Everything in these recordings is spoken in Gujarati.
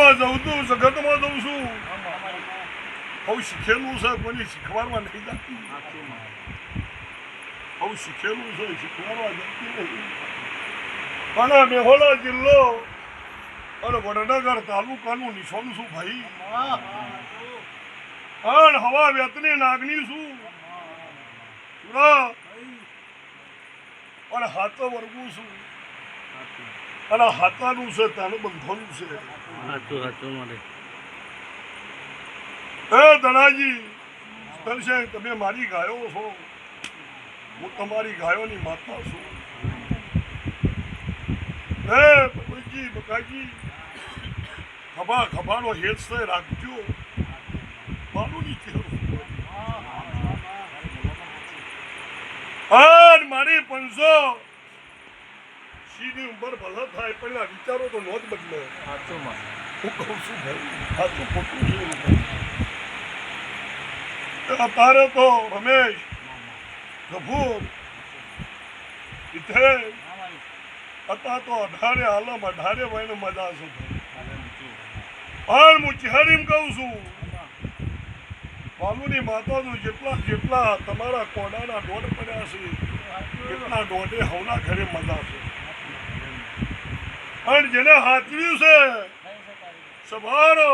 જગતમાં જઉં છું જગતમાં જઉં છું. બહુ શીખેલું છે કોઈને શીખવાડવા નહીં જતી. બહુ શીખેલું છે શીખવાડવા જતી નહીં આ મેહોલા જિલ્લો, અને વડનગર તાલુકાનું નિશાન છું ભાઈ? પણ હવા વ્યતની નાગની છું પણ હાથો વર્ગું છું અને હાથાનું છે, તાનું બંધોનું છે. સાચું સાચું મારે. હે ધનાજી સ્પર્શે તમે મારી ગાયો છો. હું તમારી ગાયોની માતા છું. હે પ્રભુજી બકાજી ખભા ખભાનો હેત છે રાખજો. મારું ચહેરો મારી પંચો સીધી ઉંમર ભલે થાય પણ આ વિચારો તો નોંધ બદલે. સાચું માં. હું કહું છું ભાઈ સાચું ખોટું છે તારે તો રમેશ ગફૂર ઇથે અત્યારે તો અઢારે આલમ અઢારે વયને મજા છું પણ હું ચહેરીમ કહું છું. બાલુની માતાનું જેટલા જેટલા તમારા કોડાના દોઢ પડ્યા છે એટલા દોઢે હવના ઘરે મજા છે પણ જેને હાથવ્યું છે સભારો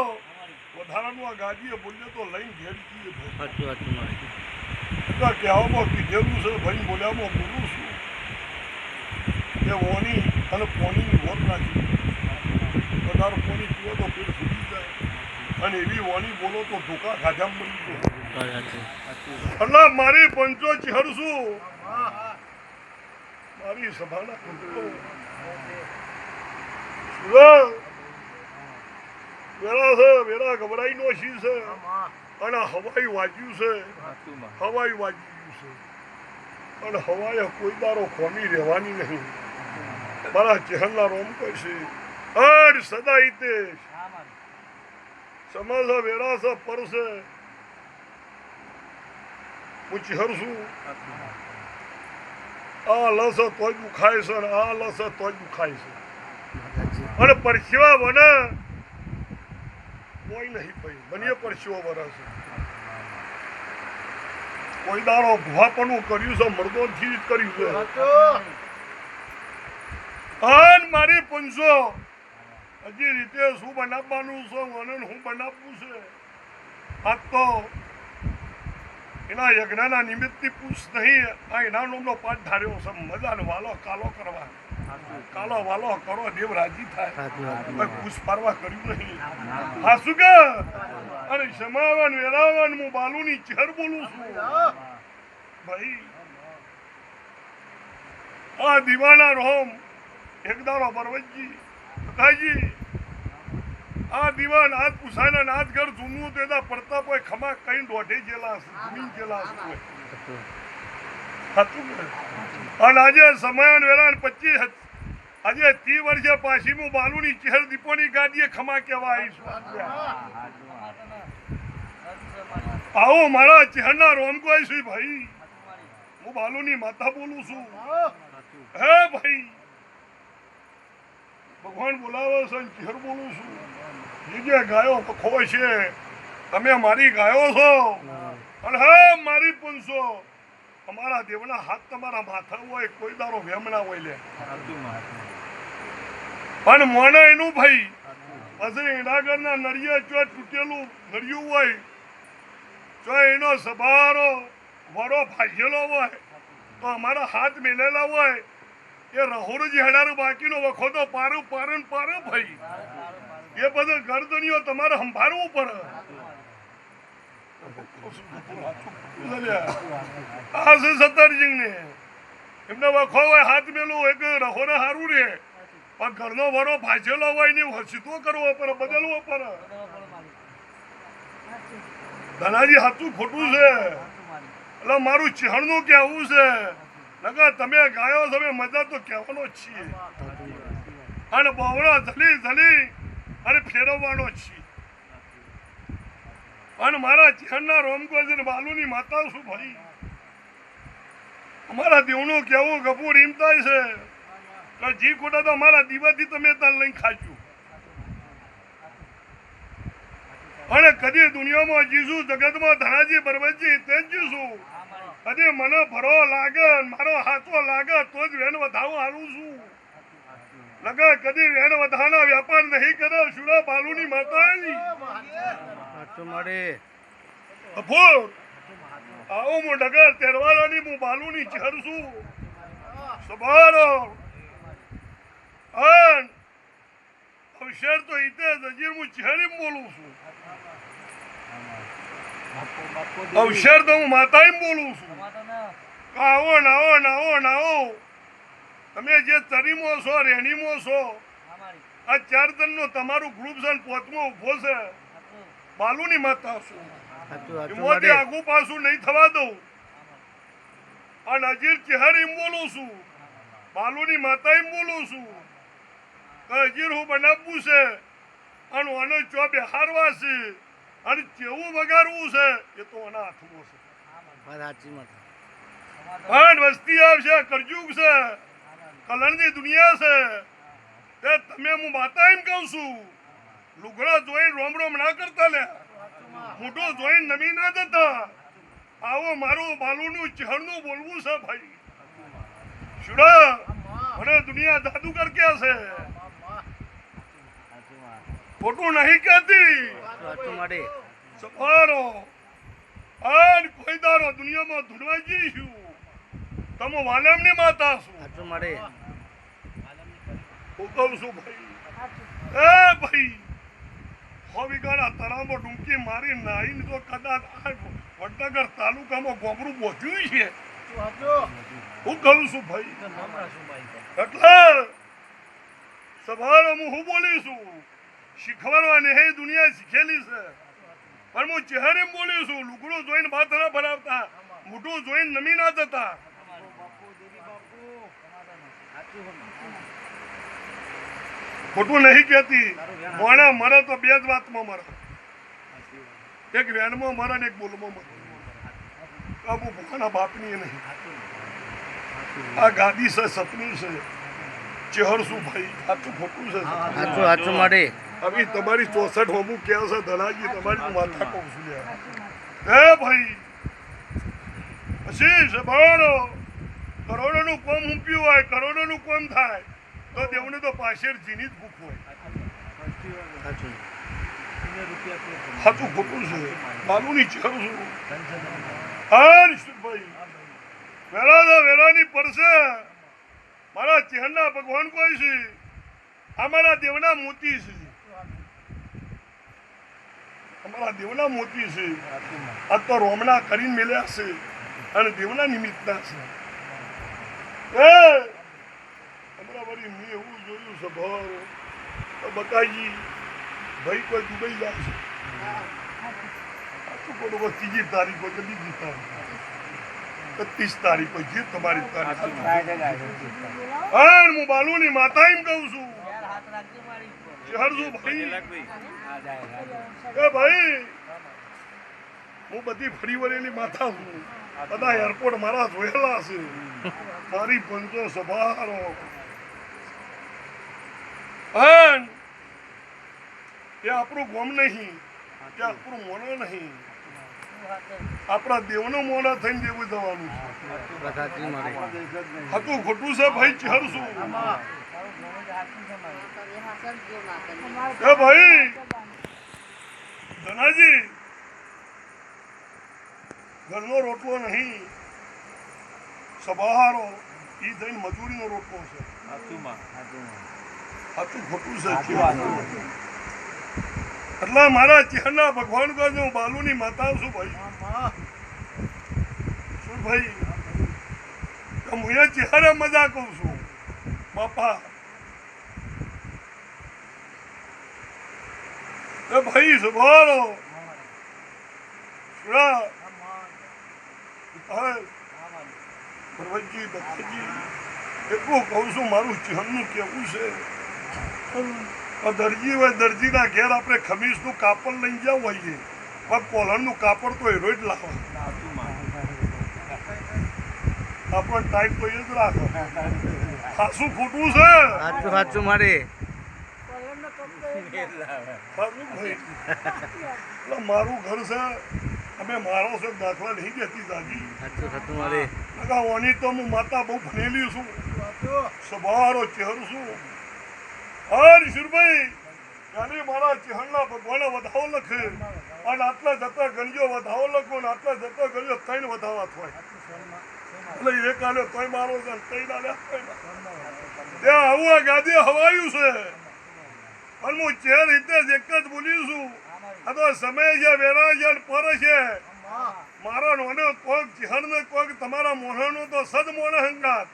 વધારાનું આ ગાડીએ બોલ્યો તો લઈને ઘેર જઈએ સાચી વાત સાચું કહેવામાં કીધેલું છે ભાઈ બોલ્યામાં બોલું છું. કે વોની અને પોનીની વોટ નાખી. વધારે પોની પીવો તો પેટ ફૂટી જાય. અને એવી ઓની બોલો તો ધોકા ખાધા મળી ગયો. એટલે મારી પંચો ચહેરશું. મારી સભાના વેરા છે નો શી છે અને હવાઈ વાજ્યું છે હવાઈ વાજ્યું છે અને હવાએ કોઈ દારો ખોમી રહેવાની નહીં મારા ચહેરના રોમ કહેશે અડ સદા હિતેશ સમજ વેરા છે પરસે હું ચહેરશું આ લસ તોય દુખાય છે આ લસ તોય દુખાય છે. અને પરસેવા બને કોઈ નહીં ભાઈ. બનીએ પરસેવો વરસ કોઈ દાડો ગુહાપણું કર્યું છે મર્દોથી જ કર્યું છે. અન મારી પંચો હજી રીતે શું બનાવવાનું છે અને હું બનાવવું છે? આ તો એના યજ્ઞના નિમિત્તથી પૂછ નહીં, આ એના નામનો પાઠ ધાર્યો છે, મજાનો વાલો કાલો કરવા. કાલો વાલો કરો દેવ રાજી થાય. ખુશ પારવા કર્યું નહીં. હાસુ કે? અરે ક્ષમાવન વેરાવન હું બાલુની ચહેર બોલું છું. ભાઈ આ દીવાના રોમ એકદારો પર્વતજી કાજી આ દીવાન આજ પુસાના નાથ ઘર જૂનું તેના પડતા કોઈ ખમા કઈ દોઢે જેલા જમીન જેલા છે ને? અને આજે સમયન વેરાન પચીસ આજે ત્રી વર્ષે હું બાલુની ચહેર દીપોની ગાડીએ ખમા કહેવા આવીશું આવો મારા ચહેરના રોમકો આવીશું ભાઈ. હું બાલુની માતા બોલું છું. હે ભાઈ. ભગવાન બોલાવે છે ચહેર બોલું છું. જે જે ગાયો વખો છે, તમે મારી ગાયો છો. અને હે મારી પંચો અમારા દેવના હાથ તમારા માથા હોય કોઈ દારો વેમના હોય લે. પણ મોને એનું ભાઈ પછી ઈડાગરના નળિયે જો તૂટેલું નળિયું હોય જો એનો સભારો વરો ભાજેલો હોય તો અમારા હાથ મેલેલા હોય એ રહોરજી હડારું બાકીનો વખો તો પારું પારું પારું ભાઈ. એ બધું ગરદનીઓ તમારે સંભાળવું પડે. આ છે સત્તરજીને એમને વખો હોય હાથ મેલું એક રહોરે સારું રે. પણ ઘરનો વરો ભાજેલો હોય ને સીધો કરવો બદલવો પડે. ધનાજી હાથું ખોટું છે. એટલે મારું ચહેણનું કહેવું છે. નગર તમે ગાયો તમે મજા તો કહેવાનો જ છીએ. અને બહોળા ધલી ધલી અને ફેરવવાનો છીએ. અને મારા જીવનના રોમકોજ ને બાલુની માતા શું ભાઈ અમારા દેવનું કેવું કપૂર એમ છે. જી ખોટા તો અમારા દીવાથી તમે ત્યાં લઈને ખાજો અને કદી દુનિયામાં જીશું જગતમાં ધનાજી બરબતજી તે જ જીશું કદી મને ભરો લાગે મારો હાથો લાગે તો જ વેન વધારો હાલું છું. લગા કદી વેન વધાના વ્યાપાર નહીં કરે શુરા બાલુની માતાજી અફોર! આવો હું ડગર તેરવાલાની હું છું. સવારો અન અવસર તો ઈતે જજીર હું ચહેરી બોલું છું. બાપુ તો હું માતાઈ બોલું છું. આવો નાવો નાવો નાવો તમે જે તરીમો છો રેણીમો છો, આ ચાર તનનો તમારું ગ્રુપ છે પોતમો ઊભો છે. બાલુની માતા છું. મળે આગુ પાછું નહીં થવા દઉં. અને નજીર ચહેર એમ બોલું છું. બાલુની માતા એમ બોલું છું. અજીર હું બનાવવું છે અને આનો ચો બેહારવા છે અને કેવું વગાડવું છે એ તો આના હાથમાં છે. પણ વસ્તી આવશે કરજુગ છે કલણની દુનિયા છે. તે તમે હું માતા એમ કહું છું. લુગડા જોઈને રોમ રોમ ના કરતા લે મોટો જોઈને નમી ના જતા આવો મારું બાલુનું ચહેરનું બોલવું છે ભાઈ. શુડા મને દુનિયા જાદુગર ક્યાં છે? ખોટું નહીં કહેતી. સફારો આન કોઈ દારો દુનિયામાં ધૂળવા જઈશું. તમે વાલમની માતા છો. હું કહું છું ભાઈ. એ ભાઈ હો તળાવમાં ડૂંકી મારી નાઈને તો કદાચ આ વડનગર તાલુકામાં ગોબરું પહોંચ્યું છે. હું કહું છું ભાઈ. એટલે સવારે હું હું બોલી છું? શીખવાડવાની હે દુનિયા શીખેલી છે. પણ હું ચહેરે બોલી છું લુગડું જોઈને ભાત ના ભરાવતા મોઢું જોઈને નમી ના જતા. ખોટું નહીં કહેતી. મોણા મરે તો બે જ વાતમાં મરે. એક વેનમાં મરે ને એક બોલમાં મરે. કાબુ ભૂખાના બાપની નહીં. આ ગાદી છે સપનું છે. ચહેર શું ભાઈ? સાચું ખોટું છે સાચું સાચું મળે હવે તમારી ચોસઠ હોમું કે છે? ધનાજી તમારી માથા કહું છું. હે ભાઈ? પછી સભાનો કરોડોનું કોમ ઊંપ્યું હોય કરોડોનું કોમ થાય. તો દેવને તો પાછળ જીની જ ભૂખ હોય. સાચું ખોટું છે. બાલુની ચહેર છું. હા નિશ્ચિતભાઈ તો વેલાની પરસે મારા ચહેરના ભગવાન કોઈ છે? અમારા દેવના મોતી છે. અમારા દેવના મોતી છે. આ તો રોમણા કરીને મેલ્યા છે અને દેવના નિમિત્તના છે. એ! વળી મેં એવું જોયું છે, ભાર બકાજી, ભાઈ કોઈ દુબઈ જાય છે. ત્રીજી તારીખ હોય કે બીજી તારીખ તારીખ હોય, જે માતા એમ કહું છું. ચહરજો ભાઈ. હું બધી ફરી વળેલી માથા છું. બધા એરપોર્ટ મારા જોયેલા છે. મારી પંચો સભારો. પણ એ આપણું ગોમ નહીં. કે આપણું મોનો નહીં. આપણા દેવનો મોના થઈને દેવું જવાનું છે. હતું ખોટું છે ભાઈ ચહરશું એ ભાઈ ધનાજી ઘરનો રોટલો નહીં. સભાહારો એ થઈને મજૂરીનો રોટલો છે. સાચું ખોટું છે એટલે મારા ચહેરના ભગવાન કહે હું બાલુની માતા છું ભાઈ. શું ભાઈ? હું એ ચહેરા મજા કહું છું. બાપા. એ ભાઈ સુભારો હા પ્રભુજી બધાજી એટલું કહું છું મારું ચહેરનું કેવું છે? દરજી હોય દરજીના ઘેર આપણે ખમીસનું કાપડ લઈ ગયા હોઈએ પણ કોલરનું કાપડ તો એરો જ લાવવા આપણને ટાઈટ તો એ જ રાખો. ખાસું ખોટું છે. સાચું સાચું મારે. એટલે મારું ઘર છે અમે મારો છે દાખલા નહીં દેતી દાદી. સાચું સાચું મારી. ઓની તો હું માતા બહુ ભણેલી છું. સભારો ચહેર છું. હા શુરભાઈ ત્યારે મારા ચહેરના ભગવાને વધાવો લખે. અને આટલા જતા ગણ્યો વધાવો લખો અને આટલા જતા ગણ્યો ત્રણ વધાવા થાય. એટલે એક આલે તોય મારો છે ત્રણ આલે ત્યાં આવું આ ગાદી હવાયું છે. પણ હું ચેર રીતે જ એક જ બોલી છું. આ તો સમય છે, વેરા છે પર છે. મારા નોને કોક ચિહન ને કોક તમારા મોહનો તો સદ મોણ હંગાત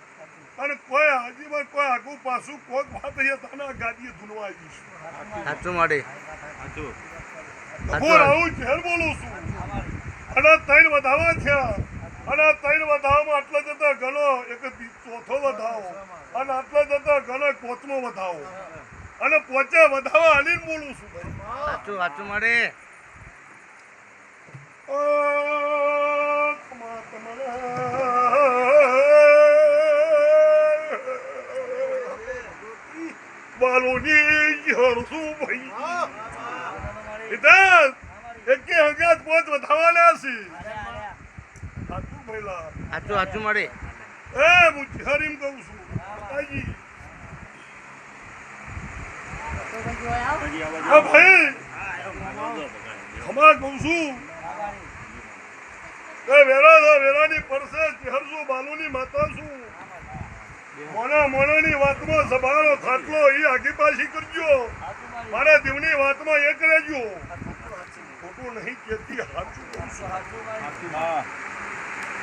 અને કોઈ આજીવન કોઈ આગું પાછું કોક વાત તને ગાડીએ ધૂનવા આવીશું સાચું મારી હું આવું ચહેર બોલું છું. અને ત્રણ વધાવા છે. અને ત્રણ વધાવામાં આટલા જતા ઘણો એક ચોથો વધાવો. અને આટલા જતા ઘણો પોચમો વધાવો. અને પોચે વધાવા હાલીને બોલું છું સાચું સાચું મારી ઓ, તમા- તમારા. બાલોની હરસું ભાઈ ઇધર એકે હંગાત પોત વધાવાના છે સાચું ભઈલા સાચું સાચું મારી એ હું હરીમ કહું છું માતાજી હા ભાઈ ખમા કહું છું એ વેરા વેરાની પરસે ચહેરસું બાલુની માતા છું મોના મોનાની વાતમાં સભાનો ખાટલો એ આગી પાછી કરજો. મારા દીવની વાતમાં એક રહેજો. ખોટું નહીં કેતી સાચું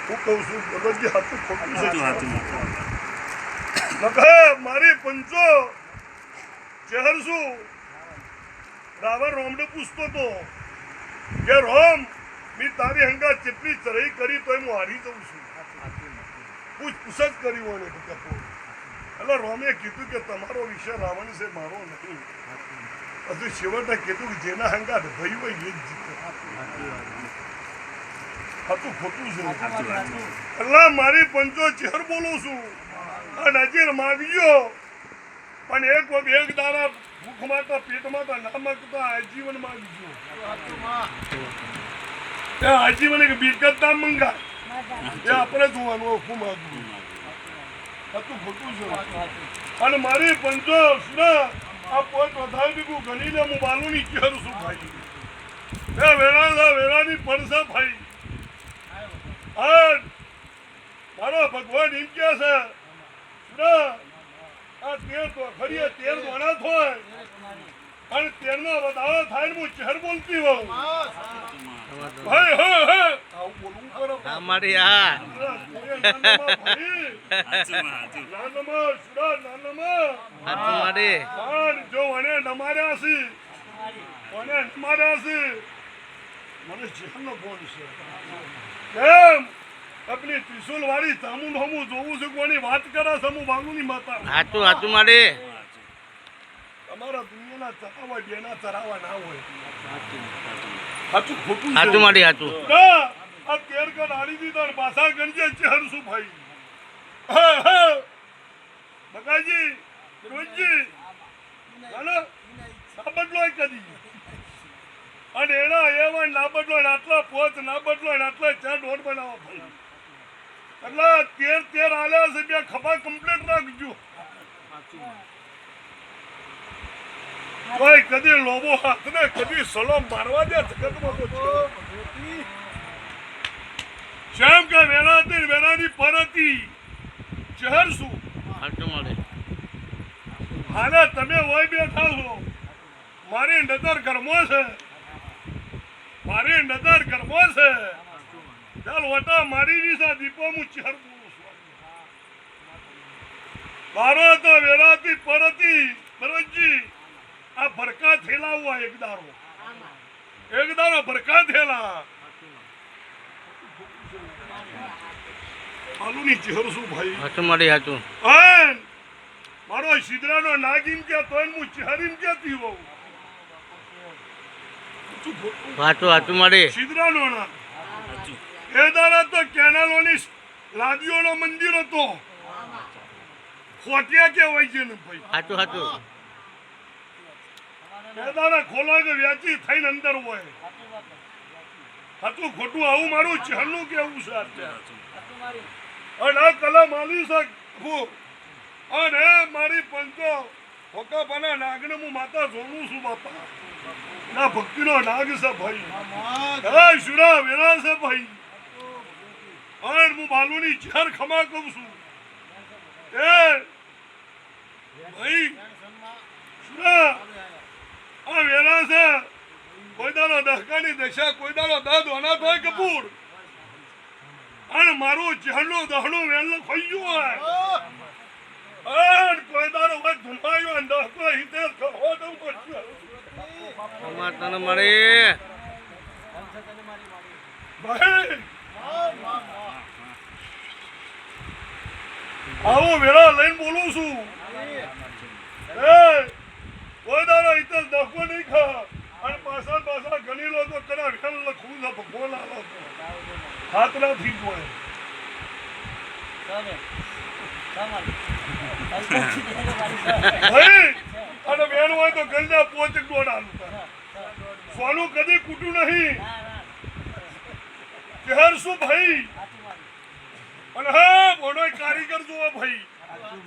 હું કહું છું ભગતજી સાચું ખોટું છે. નખે મારી પંચો ચહેરસું રાવણ રોમડે પૂછતો તો કે રોમ મેં તારી હંગા ચેટલી ચરાઈ કરી તો હું હારી જઉં છું. પૂછ પૂછ જ કરી હોય ને કપો એટલે રોમે કીધું કે તમારો વિષય રાવણ છે, મારો નહીં. હજુ છેવટે કીધું કે જેના હંગાત ભયું હોય એ જ જીતે. હતું ખોટું છે. એટલે મારી પંચોચેર બોલું છું. અને નજીર માગ્યો. પણ એક વખત એક દાડા ભૂખમાં તો પેટમાં તો ના માગતા આજીવન માગજો એ આજીવન એક બીકત ના મંગા એ આપણે જોવાનું ઓખું માગવું હતું ખોટું છે. અને મારી પંચો ના, આ પોત વધારી દીધું. ગણીને હું બાલુની ચેર છું ભાઈ. એ વેળા વેળાની પડશે ભાઈ. આ મારો ભગવાન એમ કે છે ના આ તેર તો ખરી તેર દોણા થાય અને તેરનો વધારો થાય ને હું ચહેર બોલતી હોઉં. ત્રિશુલ વાળી તામું હમું જોવું છું કોની વાત કરે છે હું ની માતા સાચું સાચું મારી. તમારા દુનિયાના ચરાવા બેના ચરાવા ના હોય. સાચું ખોટું છે. માટે મારી ના, આ તેર કણ આડી દીધા ને પાછા ગણજે છે હરસુ ભાઈ. બકાજી રોજી હાલો. સાબડલો કદી અને એના એવા ના બદલો આટલા પોચ ના બદલો આટલા ચાર દોઢ બનાવો એટલે તેર તેર આલ્યા છે બે ખભા કમ્પ્લીટ રાખજો. કોઈ કદી લોબો હાથ ને કદી સલો મારવા દે જગતમાં તો શ્યામ કે વેરાતી વેરાની પરતી શહેર શું? હાલે તમે હોય બેઠા છો. મારી નજર ગરમો છે. મારી નજર ગરમો છે. ચાલ વટા મારી દિશા દીપો હું ચહેર મારો તો વેલાતી પરતી ભરતજી. આ ભરકા થેલા હુआ એક દારો. એક દારો ભરકા થેલા. આલુની ચહેર શું ભાઈ? સાચું મારી સાચું અન મારો સિદ્રાનો નાગીન કે તોય હું ચહેરીમ કેતી હોઉં. સાચું સાચું મારી. સિદ્રાનો ના. એ દાડા તો કેનાલોની લાદીઓનો મંદિર હતો. ખોટિયા કહેવાય છે ને ભાઈ. પેદાના ખોલા કે વ્યાચી થઈને અંદર હોય. હતું ખોટું આવું મારું ચહેરનું કેવું છે અને આ કલા માલી શકું અને મારી પંચો હોકાપાના નાગને હું માતા જોડું છું બાપા. ના ભક્તિનો નાગ છે ભાઈ. હે શુરા વેરા છે ભાઈ. અને હું બાલુની ઝેર ખમા કહું છું. એ ભાઈ. શુરા આ વેરા છે. કોઈ દાડો દહકાની દશા કોઈ દાડો દહ દોના થાય કપૂર. અને મારું ચહેરનું દહડું વેલનું ખાઈ ગયું હોય. અને કોઈ દાડો હોય ધુમાયો અને દહકો હિતે કહો દઉં પડશે અમાર તને મળી ભાઈ. આવો વેળા લઈને બોલું છું. એ કોઈ દાડો હિતે દહકો નહીં ખા. અને પાછા પાછા ગણી લો તો કરા વેલ લખું છે ભગવાન હાથ ના થી જ હોય. ભાઈ અને બેન હોય તો ગંજા પોચ દોડ આલું સોનું કદી કૂટું નહીં. કેહર શું ભાઈ. અને હા બોડો કારીગર જુઓ ભાઈ.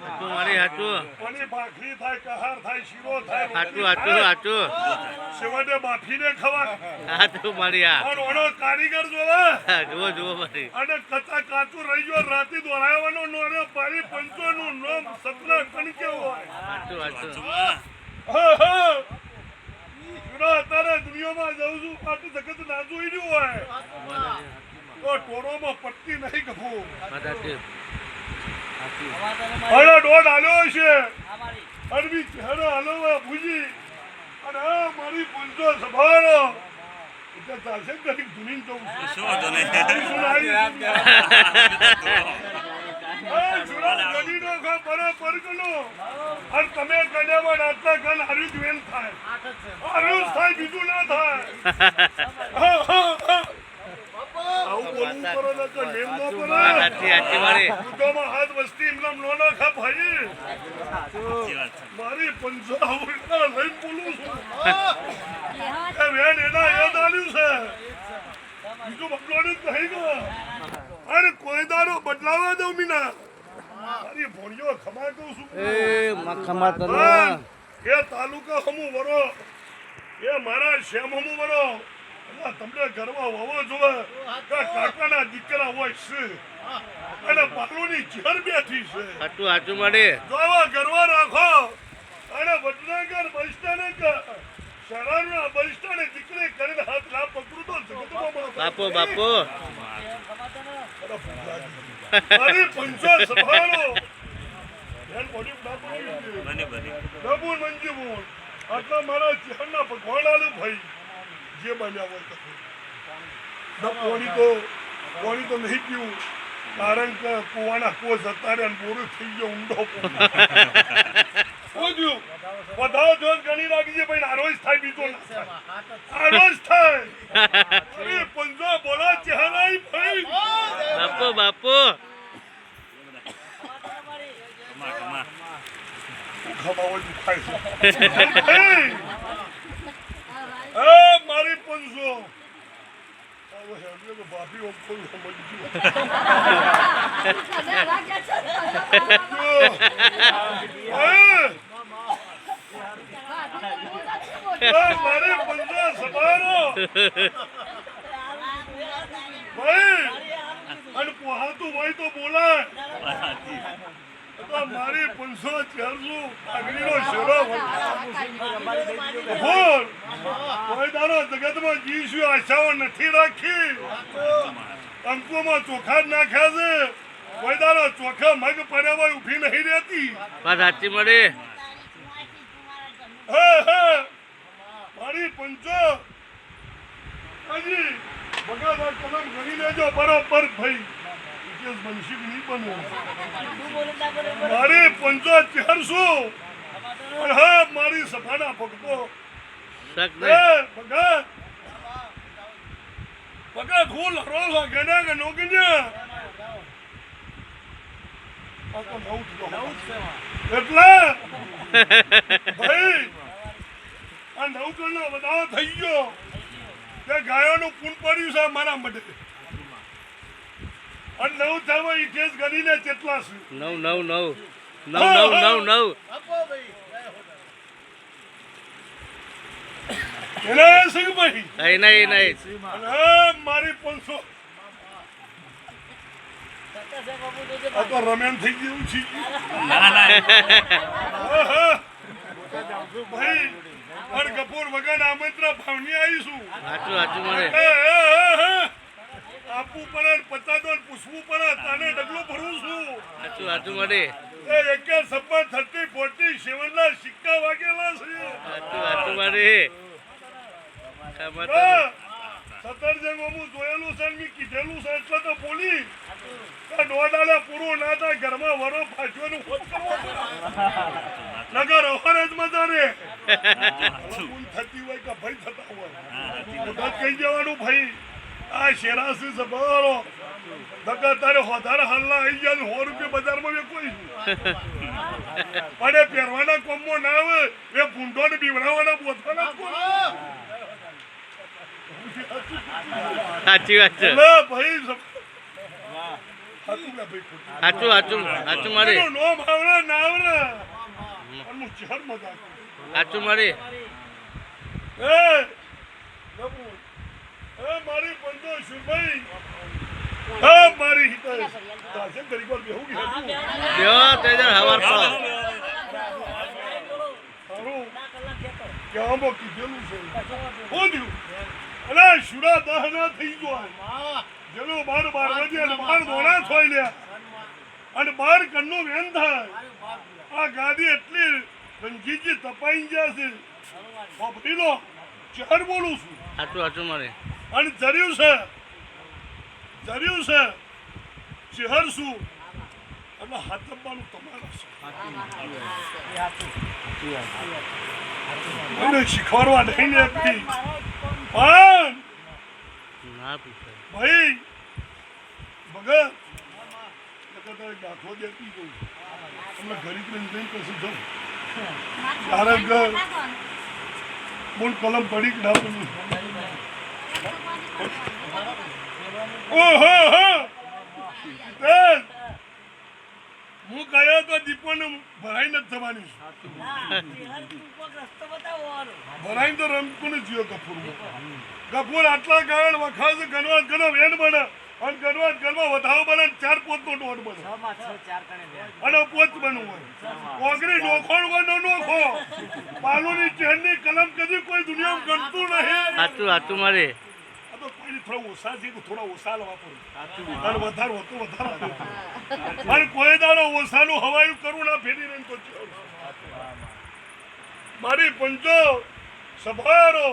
હાચું મારી હાચું. કોની ભાખરી થાય કહાર થાય શીરો થાય. હાચું હાચું હાચું. છેવટે બાફીને ખવા. હાચું મારી આ. પણ ઓનો કારીગર જોવે. જુઓ જુઓ મારી. અને કચા કાચું રહી ગયો રાતે દોરાવવાનો નોરે પારી પંચો નું નામ સપના કણકે કેવો હાચું હાચું. હા, હા. અત્યારે દુનિયામાં જઉં છું આટલું જગત ના જોઈ રહ્યું હોય. તો ટોળોમાં પટ્ટી નહીં કભું વાત ડોટ આલ્યો છે. અરબી ચહેરો હાલો ભૂજી. અને મારી ગણો. અને તમે કન્યામાં નાચતા ગણ હારી જ વેલ થાય. બીજું ના થાય. બોલવું કરો ને તો નેમ ન વાત પડે હાચી હાચી મારી દુધોમાં હાથ વસ્તી એમનામ નો નાખા ભાઈ. મારી પંચાવન લઈને બોલું છું. એ વેન એના યાદ આવ્યું છે. બીજું નહીં ગયો. અરે કોઈ દારો બદલાવા દઉં મીના. મારી ભોણિયો ખમા કહું છું એ મખમા તને એ તાલુકા હમું વરો. એ મારા શ્યામ હમું વરો. તમને ઘરમાં હોવો જોવે કાકાના દીકરા હોય છે. અને પાલુની ચેર બેઠી છે. હાચું હાચું માડે જો આવા ગરવા રાખો. અને વડનગર બસ શરણના શહેરના દીકરે કરીને હાથ ના પકડું તો જગતમાં બાપો બાપુ. બાપુ પંચો સભાનો ધ્યાન બોડી બાપુ. બાબુ મંજીબુન આટલા મારા જીવનના ભગવાન આલુ ભાઈ. જે બન્યા હોય તો ના તો કોણી તો નહીં પીવું કારણ કે કુવાના કો જતા રહ્યા ને બોરું થઈ ગયો ઊંડો પૂછ્યું બધા જોન ગણી રાખજે ભાઈ આરોજ થાય બીજો ના થાય. આરોજ થાય. અરે પંજો બોલો ચહેરા ભાઈ બાપુ બાપુ. ખમાવો દુખાય છે. અને પોહાતું હોય તો બોલાય મારી પંચો ચારસો આગળીનો શેરો ભૂલ કોઈ દાડો જગતમાં જીશું આશાઓ નથી રાખી. અંકુમાં ચોખા નાખ્યા છે. કોઈ દાડો ચોખા મગ પડ્યા હોય ઊભી નહીં રહેતી. વાત હાચી મારી પંચો હજી બગાડા કલમ ગણી લેજો બરોબર ભાઈ. વિશેષ બનશી નહીં બનવું મારી પંચો ચારસો અને હા મારી સભાના ભક્તો શક નહીં. ભગત! ભગત હું લડો છો કે નો ગણ્યા આ તો નવ જ ગણો. એટલે? ભાઈ આ નવકણનો વધારો થઈ ગયો. તે ગાયોનું પૂન પડ્યું છે મારા માટે અને નવ થવા ઇઠેસ ગણીને કેટલા છે? નવ નવ નવ. નવ નવ નવ નવ. નહીં નહીં અને મારી પાંચસો તો રમેન થઈ ગયું છે ભાઈ અને કપૂર વગર આમંત્રણ ભાવની આવીશું. સાચું સાચું મળે એ, એ, એ, એ. આપવું પડે ને પૂછવું પડે તને ડગલું ભરું છું. સાચું સાચું મળે એકે સબ્બા થર્ટી ફોર્ટી સેવન ના સિક્કા વાગેલા છે. સાચું સાચું મળે ખબર તો હા, જોયેલું છે મેં કીધેલું છે એટલે તો બોલી. કે દોડાલે પૂરું ના થાય ઘરમાં વરો પાછવાનું હોત કરવો નગર અવારે જ મજા રે. ભૂલ થતી હોય કે ભય થતા હોય. મોઢા કહી જવાનું ભાઈ. આ શેરાસી સભારો નગર તારે હોધાર હાલના આવી ગયા ને સો રૂપિયા બજારમાં કોઈ પણ એ પહેરવાના કોમમાં ના આવે એ ભૂંડો ને બીવડાવવાના બોથવાના સાચી વાત છે. સાચું? સાચું સાચું કરું. સાચું નબુ, મારી પંજો શુભાઈ મારી હિતેશ. તાશે ઘડી વાર બેહું કે હેઠું. તેજર હવાર પર સારું કે આમાં કીધેલું છે. અલા શુરા દહના થઈ ગયો જેનો બાર બાર વજે અને બાર દોડા થોઈ લે અને બાર કન્નો વેન થાય. આ ગાડી એટલી રંજીતજી તપાઈ જશે છે. બાપરી લો ચાર બોલું છું. આટલું આટલું મારે. અને જર્યું છે. જર્યું છે. ચહેર શું? અને હાથવાનું તમારા છે. મને શીખવાડવા નહીં ને એકથી પણ ના ભાઈ ભગત દાખલો દેતી તમને ગરીબ નહીં કશું જવું બોલ કલમ પડી ના પડી? ઓહો હો. હું ગયો તો દીપોને ભરાઈ નથી થવાની. ભરાઈ તો રમકું જીવો કપૂર કપૂર આટલા ગાયણ વખાસ ગણવા ગણો, વેણ બને. અને ગણવા ગણવા વધારો બને ચાર પોત નો નોટ બને. અને પોત બનવું હોય. ઓગણી નોખો નો નોખો. પાલુની ચહેરની કલમ કદી કોઈ દુનિયામાં ગણતું નહીં. આતું મળે આ તો કોઈને થોડા ઓછા છે થોડા ઓછા વાપરું. અને વધારે હોતું વધારે આપે. કોઈ દાડો ઓછાનું હવાયું કરવું ના ફેરી રહીને તો મારી પંચો સભારો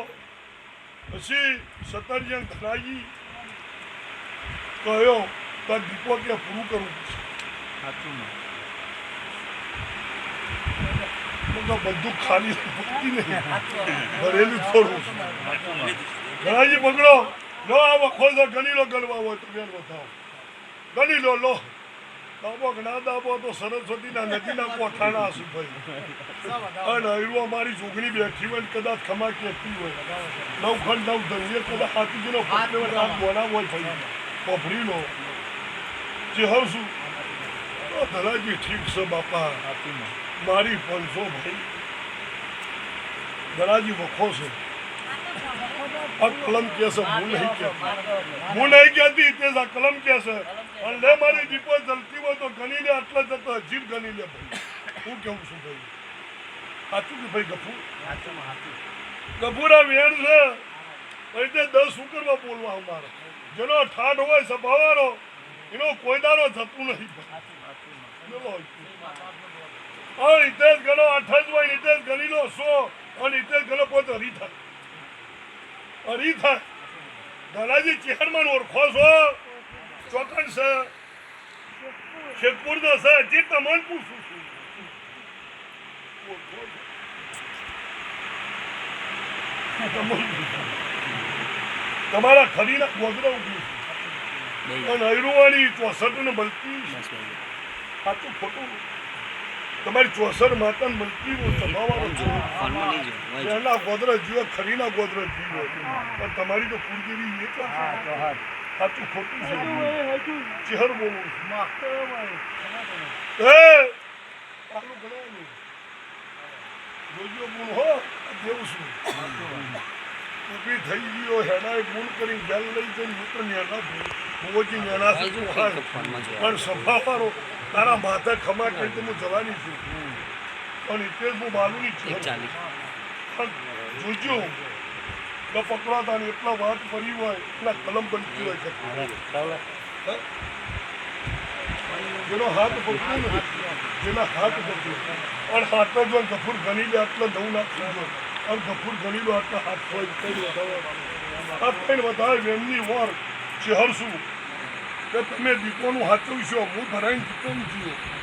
પછી સતરજન ધનાજી કહ્યો તો દીપો કે પૂરું કરવું પડશે તો બધું ખાલી નહીં. ભરેલું થોડું. ઘણાજી પકડો. લો આ વખો છે ગણી લો ગણવા હોય તો બેન બતાવો. ગણી લો. લો દાબો ના દાબો તો સરસ્વતીના નદીના કોઠાણા હશે ભાઈ. અને હૈરો મારી ચૂંટણી બેઠી હોય ને કદાચ ખમા કહેતી હોય. નવ ખંડ નવ ધન્ય કદાચ હોય આમ બોલા હોય ભાઈ. પોફરી લો જે હવશું તો ધરાજી ઠીક છે બાપા. મારી પંચો ભાઈ. ધરાજી વખો છે. આ કલમ કે છે હું નહીં કહેતી હું નહીં કહેતી તે આ કલમ કે છે. અને લે મારી દીપો, જલતી હોય તો ગણી લે, આટલા જતો હજી ગણી લે ભાઈ. હું કેવું છું ભાઈ? સાચું કે ભાઈ ગફુર? ગફુરા વેણ છે. ભાઈ તે દસ શું કરવા બોલવા અમારે. જેનો ઠાઠ હોય સભાવાળો એનો કોઈ થતું નહીં. હા ઇતેશ ગણો અઠાઈસ હોય હિતેશ ગણી લો સો, અને હિતેશ ગણો પોતે હરી થાય. હરી થાય ધનાજી ચેહરમાં ઓળખો છો? ચોકન છે. શેખપુર નો છે. જે તમને પૂછું છું. તમારા ખરીના ગોદરા ઊભી અને હૈરુવાણી ચોસઠ ને બલતી સાચું ખોટું? તમારી ચોસર માતા છો. જોયું એના ગોદરજ જીવો ખરીના ગોદરજ જીવો પણ તમારી તો કુળદેવી એક સાચું ખોટું છે. ચહેર બોલું. એ! આટલું ગણાય જોજો ગુણ હો દેવું છું. ઊભી થઈ ગયો હેનાએ ગુણ કરી બેલ લઈ જઈને હું તો નેના ભોજી નેના પણ સભાવાળો તારા માથા ખમા કરી તો હું જવાની છું. પણ એટલે જ હું બાલુની છું. પણ જોજો ન પકડાતા ને એટલા વાત ફરી હોય એટલા કલમ બનતી હોય છે. જેનો હાથ પકડ્યો ને જેના હાથ પકડ્યો. અને હાથ જો ગફૂર ગણી લે આટલો નવું ના થયો અને ગફૂર ગણી લો આટલા હાથ હોય. આ કઈ વધારે એમની વાર ચહેરશું. કે તમે દીકોનું છો હું ભરાઈને દીકોનું છું